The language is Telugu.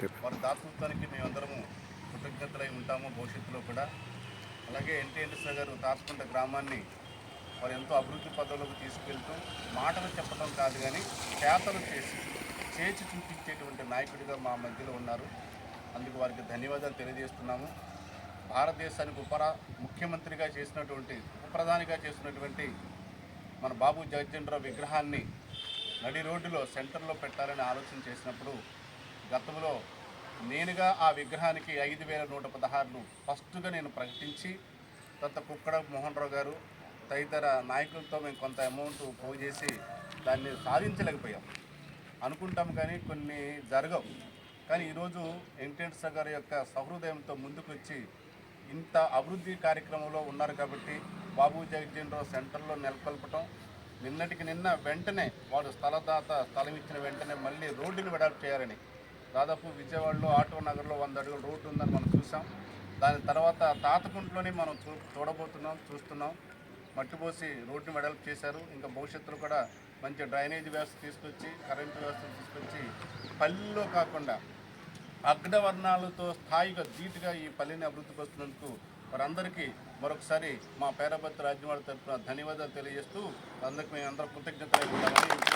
వారి దాతృత్వానికి మేమందరము కృతజ్ఞతలై ఉంటాము భవిష్యత్తులో కూడా. అలాగే ఎన్టీఎన్ఎస్ఆర్ గారు తాతకుంట గ్రామాన్ని వారు ఎంతో అభివృద్ధి పదవులకు తీసుకెళ్తూ మాటలు చెప్పడం కాదు కానీ చేతలు చేసి చేసి చూపించేటువంటి నాయకుడిగా మా మధ్యలో ఉన్నారు. అందుకు వారికి ధన్యవాదాలు తెలియజేస్తున్నాము. భారతదేశానికి ఉపరా ముఖ్యమంత్రిగా చేసినటువంటి ఉపప్రధానిగా చేసినటువంటి మన బాబు జగజ్జనరావు విగ్రహాన్ని నడి రోడ్డులో సెంటర్లో పెట్టాలని ఆలోచన చేసినప్పుడు గతంలో నేనుగా ఆ విగ్రహానికి ఐదు వేల నూట పదహారును ఫస్ట్గా నేను ప్రకటించి తర్వాత కుక్కడ మోహన్ రావు గారు తదితర నాయకులతో మేము కొంత అమౌంట్ పోగు చేసి దాన్ని సాధించలేకపోయాం. అనుకుంటాం కానీ కొన్ని జరగవు. కానీ ఈరోజు వెంకటేశ్వర గారి యొక్క సహృదయంతో ముందుకు వచ్చి ఇంత అభివృద్ధి కార్యక్రమంలో ఉన్నారు కాబట్టి బాబు జగజ్జనరావు సెంటర్లో నెలకొల్పటం నిన్నటికి నిన్న వెంటనే వాడు స్థలదాత స్థలం ఇచ్చిన వెంటనే మళ్ళీ రోడ్డుని వెడల్పు చేయాలని దాదాపు విజయవాడలో ఆటో నగర్లో వంద అడుగుల రోడ్ ఉందని మనం చూసాం. దాని తర్వాత తాతకుంట్లోనే మనం చూ చూడబోతున్నాం చూస్తున్నాం. మట్టిపోసి రోడ్డుని వెడల్పు చేశారు. ఇంకా భవిష్యత్తులో కూడా మంచి డ్రైనేజ్ వ్యవస్థ తీసుకొచ్చి కరెంటు వ్యవస్థ తీసుకొచ్చి పల్లెల్లో కాకుండా అగ్రవర్ణాలతో స్థాయిగా ధీటుగా ఈ పల్లెని అభివృద్ధి పరుస్తున్నందుకు వారందరికీ మరొకసారి మా పేరభద్ర రాజ్యవాడ తరఫున ధన్యవాదాలు తెలియజేస్తూ అందరికీ మేము అందరూ కృతజ్ఞతలు